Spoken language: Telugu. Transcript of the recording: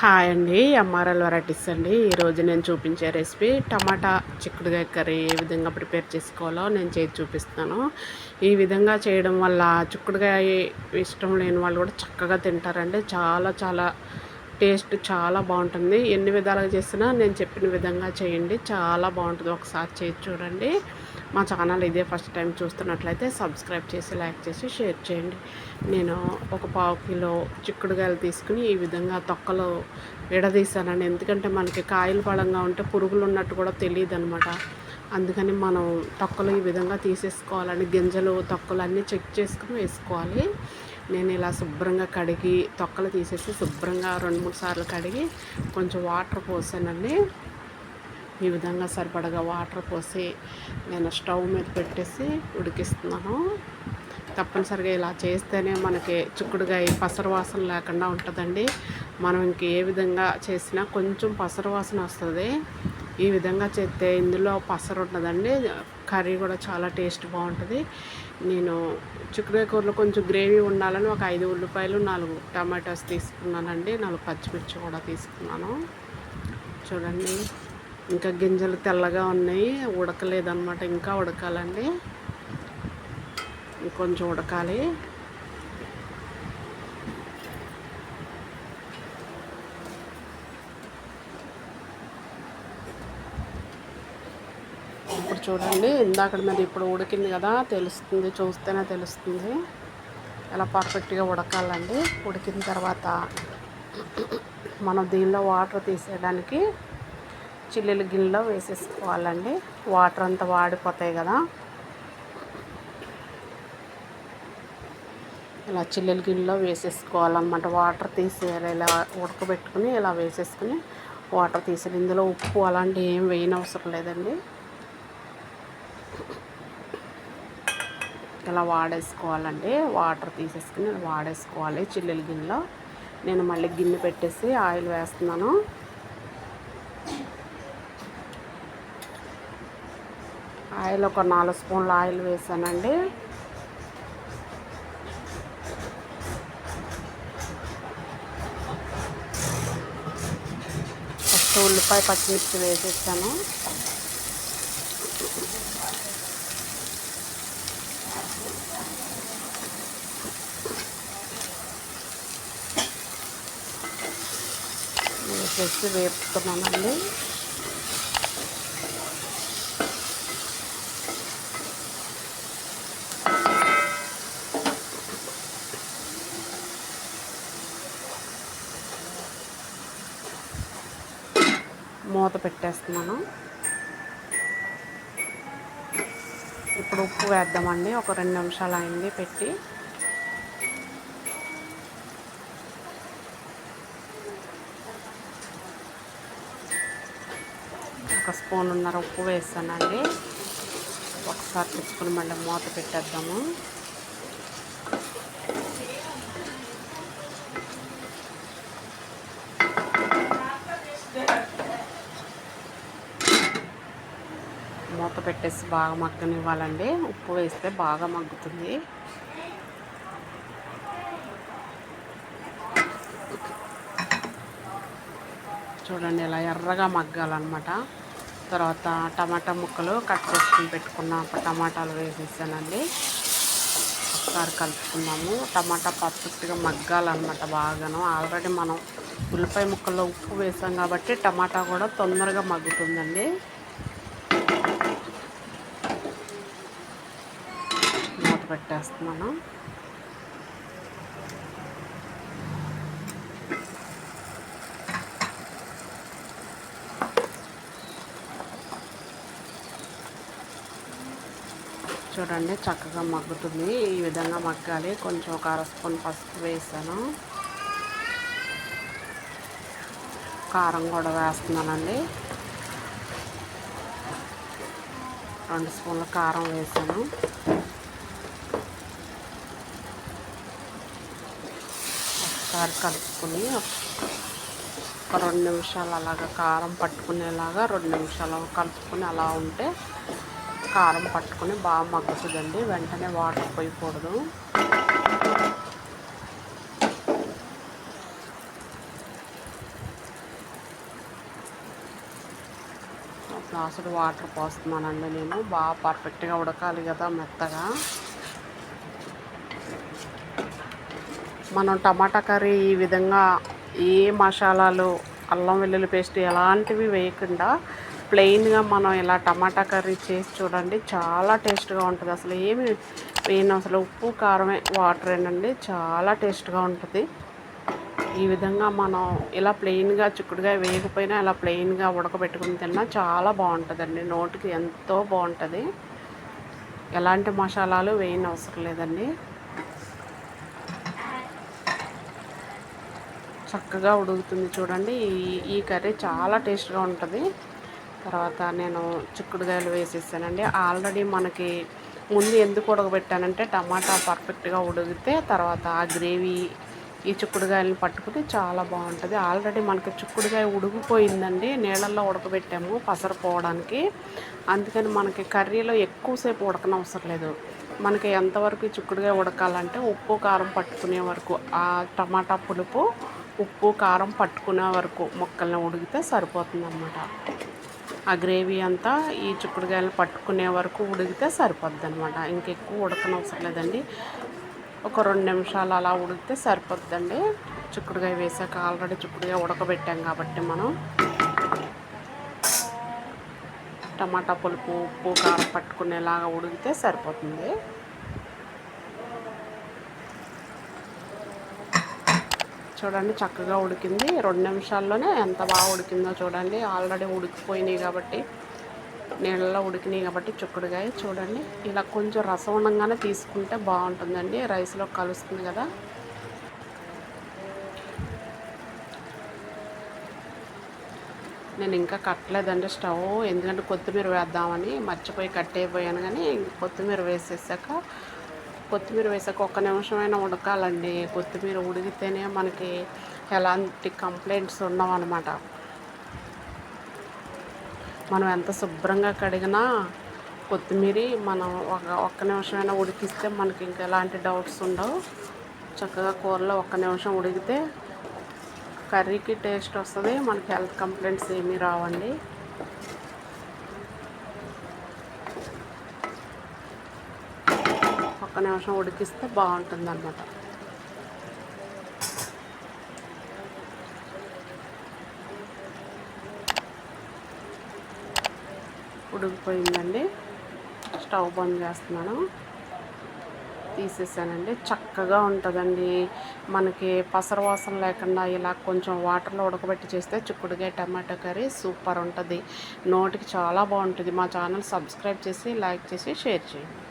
హాయ్ అండి ఎంఆర్ఎల్ వెరైటీస్ అండి. ఈరోజు నేను చూపించే రెసిపీ టమాటా చిక్కుడుగాయ కర్రీ ఏ విధంగా ప్రిపేర్ చేసుకోవాలో నేను చేసి చూపిస్తాను ఈ విధంగా చేయడం వల్ల చిక్కుడుగాయ ఇష్టం లేని వాళ్ళు కూడా చక్కగా తింటారండి. చాలా చాలా టేస్ట్ చాలా బాగుంటుంది. ఎన్ని విధాలుగా చేసినా నేను చెప్పిన విధంగా చేయండి. చాలా బాగుంటుంది. ఒకసారి చేసి చూడండి. మా ఛానల్ ఇదే ఫస్ట్ టైం చూస్తున్నట్లయితే సబ్స్క్రైబ్ చేసి లైక్ చేసి షేర్ చేయండి. నేను ఒక పావు కిలో చిక్కుడుగాయలు తీసుకుని ఈ విధంగా తొక్కలు విడదీసానండి ఎందుకంటే మనకి కాయలు పడంగా ఉంటే పురుగులు ఉన్నట్టు కూడా తెలియదు అనమాట అందుకని మనం తొక్కలు ఈ విధంగా తీసేసుకోవాలని గింజలు తొక్కలు అన్నీ చెక్ చేసుకుని వేసుకోవాలి. నేను ఇలా శుభ్రంగా కడిగి తొక్కలు తీసేసి శుభ్రంగా రెండు మూడు సార్లు కడిగి కొంచెం వాటర్ పోసానండి. ఈ విధంగా సరిపడగా వాటర్ పోసి నేను స్టవ్ మీద పెట్టేసి ఉడికిస్తున్నాను. తప్పనిసరిగా ఇలా చేస్తేనే మనకి చిక్కుడుగాయ పసరు వాసన లేకుండా ఉంటుందండి. మనం ఇంక ఏ విధంగా చేసినా కొంచెం పసరు వాసన వస్తుంది. ఈ విధంగా చేస్తే ఇందులో పసరు ఉంటుందండి. కర్రీ కూడా చాలా టేస్ట్ బాగుంటుంది. నేను చిక్కుడుకాయ కూరలో కొంచెం గ్రేవీ ఉండాలని ఒక ఐదు ఉల్లిపాయలు నాలుగు టమాటాస్ తీసుకున్నానండి. నాలుగు పచ్చిమిర్చి కూడా తీసుకున్నాను. చూడండి. ఇంకా గింజలు తెల్లగా ఉన్నాయి. ఉడకలేదన్నమాట. ఇంకా ఉడకాలండి. ఇంకొంచెం ఉడకాలి. ఇప్పుడు చూడండి. ఇందాక మీద ఇప్పుడు ఉడికింది కదా. తెలుస్తుంది. చూస్తేనే తెలుస్తుంది. ఎలా పర్ఫెక్ట్గా ఉడకాలండి. ఉడికిన తర్వాత మనం దీనిలో వాటర్ తీసేయడానికి చిల్లులు గిన్నెలో వేసేసుకోవాలండి. వాటర్ అంతా వాడిపోతాయి కదా. ఇలా చిల్లులు గిన్నెలో వేసేసుకోవాలన్నమాట. వాటర్ తీసేయాలి ఇలా ఉడకబెట్టుకుని ఇలా వేసేసుకుని వాటర్ తీసేయాలి. ఇందులో ఉప్పు అలాంటివి ఏం వేయనవసరం లేదండి. ఇలా వాడేసుకోవాలండి. వాటర్ తీసేసుకుని వాడేసుకోవాలి చిల్లుల గిన్నెలో నేను మళ్ళీ గిన్నె పెట్టేసి ఆయిల్ వేస్తున్నాను. ఆయిల్ ఒక నాలుగు స్పూన్ల ఆయిల్ వేసానండి. ఫస్ట్ ఉల్లిపాయ పచ్చిమిర్చి వేసేసాను. వేసేసి వేపుతున్నానండి. మూత పెట్టేస్తున్నాను. ఇప్పుడు ఉప్పు వేద్దామండి. ఒక రెండు నిమిషాలు అయింది పెట్టి. ఒక స్పూన్ ఉన్నర ఉప్పు వేస్తానండి ఒకసారి తెచ్చుకుని మళ్ళీ మూత పెట్టేద్దాము. మూత పెట్టేసి బాగా మగ్గనివ్వాలండి. ఉప్పు వేస్తే బాగా మగ్గుతుంది. చూడండి ఇలా ఎర్రగా మగ్గాలన్నమాట. తర్వాత టమాటా ముక్కలు కట్ చేసుకుని పెట్టుకున్న టమాటాలు వేసేసానండి. ఒకసారి కలుపుకున్నాము టమాటా పర్ఫెక్ట్గా మగ్గాలన్నమాట బాగాను. ఆల్రెడీ మనం ఉల్లిపాయ ముక్కల్లో ఉప్పు వేసాం కాబట్టి టమాటా కూడా తొందరగా మగ్గుతుందండి. పెట్టేస్తున్నాను. చూడండి చక్కగా మగ్గుతుంది. ఈ విధంగా మగ్గాలి. కొంచెం ఒక అర స్పూన్ పసుపు వేసాను. కారం కూడా వేస్తున్నానండి. రెండు స్పూన్ల కారం వేసాను. ఒకసారి కలుపుకొని ఒక రెండు నిమిషాలు అలాగా కారం పట్టుకునేలాగా రెండు నిమిషాలు కలుపుకుని అలా ఉంటే కారం పట్టుకుని బాగా మగ్గుతుందండి. వెంటనే వాటర్ పోయకూడదు. గ్లాసుడు వాటర్ పోస్తున్నానండి నేను. బాగా పర్ఫెక్ట్గా ఉడకాలి కదా మెత్తగా. మనం టమాటా కర్రీ ఈ విధంగా ఏ మసాలాలు అల్లం వెల్లుల్లి పేస్ట్ ఎలాంటివి వేయకుండా ప్లెయిన్గా మనం ఇలా టమాటా కర్రీ చేసి చూడండి చాలా టేస్ట్గా ఉంటుంది. అసలు ఏమి వేయను అసలు ఉప్పు కారమే వాటర్ ఏనండి చాలా టేస్ట్గా ఉంటుంది. ఈ విధంగా మనం ఇలా ప్లెయిన్గా చిక్కుడుగా వేయకపోయినా ఇలా ప్లెయిన్గా ఉడకబెట్టుకుని తిన్నా చాలా బాగుంటుందండి. నోటికి ఎంతో బాగుంటుంది. ఎలాంటి మసాలాలు వేయని అవసరం లేదండి. చక్కగా ఉడుకుతుంది చూడండి. ఈ ఈ కర్రీ చాలా టేస్ట్గా ఉంటుంది. తర్వాత నేను చిక్కుడుకాయలు వేసేసానండి. ఆల్రెడీ మనకి ముందు ఎందుకు ఉడకబెట్టానంటే టమాటా పర్ఫెక్ట్గా ఉడికితే తర్వాత ఆ గ్రేవీ ఈ చిక్కుడుకాయలను పట్టుకుంటే చాలా బాగుంటుంది. ఆల్రెడీ మనకి చిక్కుడుకాయ ఉడికిపోయిందండి. నీళ్ళల్లో ఉడకబెట్టాము పసరపోవడానికి. అందుకని మనకి కర్రీలో ఎక్కువసేపు ఉడకనవసరం లేదు. మనకి ఎంతవరకు చిక్కుడుకాయ ఉడకాలంటే ఉప్పు కారం పట్టుకునే వరకు ఆ టమాటా పులుపు ఉప్పు కారం పట్టుకునే వరకు ముక్కల్ని ఉడికితే సరిపోతుందన్నమాట. ఆ గ్రేవీ అంతా ఈ చిక్కుడుకాయలు పట్టుకునే వరకు ఉడికితే సరిపోద్ది అనమాట ఇంకెక్కువ ఉడకనవసరం లేదండి. ఒక రెండు నిమిషాలు అలా ఉడికితే సరిపోద్దండి. చుక్కుడుగా వేసాక ఆల్రెడీ చుక్కుడుగా ఉడకబెట్టాం కాబట్టి మనం. టమాటా పులుపు ఉప్పు కారం పట్టుకునేలాగా ఉడికితే సరిపోతుంది. చూడండి చక్కగా ఉడికింది. రెండు నిమిషాల్లోనే ఎంత బాగా ఉడికిందో చూడండి. ఆల్రెడీ ఉడికిపోయినాయి కాబట్టి నీళ్ళలో ఉడికినాయి కాబట్టి చుక్కుడుగాయ చూడండి. ఇలా కొంచెం రసం ఉండగానే తీసుకుంటే బాగుంటుందండి. రైస్లో కలుస్తుంది కదా. నేను ఇంకా కట్టలేదండి స్టవ్. ఎందుకంటే కొత్తిమీర వేద్దామని మర్చిపోయి కట్టేయిపోయాను కానీ కొత్తిమీర వేసేసాక కొత్తిమీర వేసాక ఒక్క నిమిషమైనా ఉడకాలండి. కొత్తిమీర ఉడికితేనే మనకి ఎలాంటి కంప్లైంట్స్ ఉండవన్నమాట. మనం ఎంత శుభ్రంగా కడిగినా కొత్తిమీర మనం ఒక ఒక్క నిమిషమైనా ఉడికిస్తే మనకి ఇంకా ఎలాంటి డౌట్స్ ఉండవు. చక్కగా కూరలో ఒక్క నిమిషం ఉడికితే కర్రీకి టేస్ట్ వస్తుంది మనకి హెల్త్ కంప్లైంట్స్ ఏమీ రావండి. ఒక్క నిమిషం ఉడికిస్తే బాగుంటుంది అన్నమాట ఉడికిపోయిందండి. స్టవ్ బంద్ చేస్తున్నాను. తీసేసానండి. చక్కగా ఉంటుందండి. మనకి పసర వాసన లేకుండా ఇలా కొంచెం వాటర్లో ఉడకబెట్టి చేస్తే చిక్కుడుగా టమాటో కర్రీ సూపర్ ఉంటుంది. నోటికి చాలా బాగుంటుంది. మా ఛానల్ సబ్స్క్రైబ్ చేసి లైక్ చేసి షేర్ చేయండి.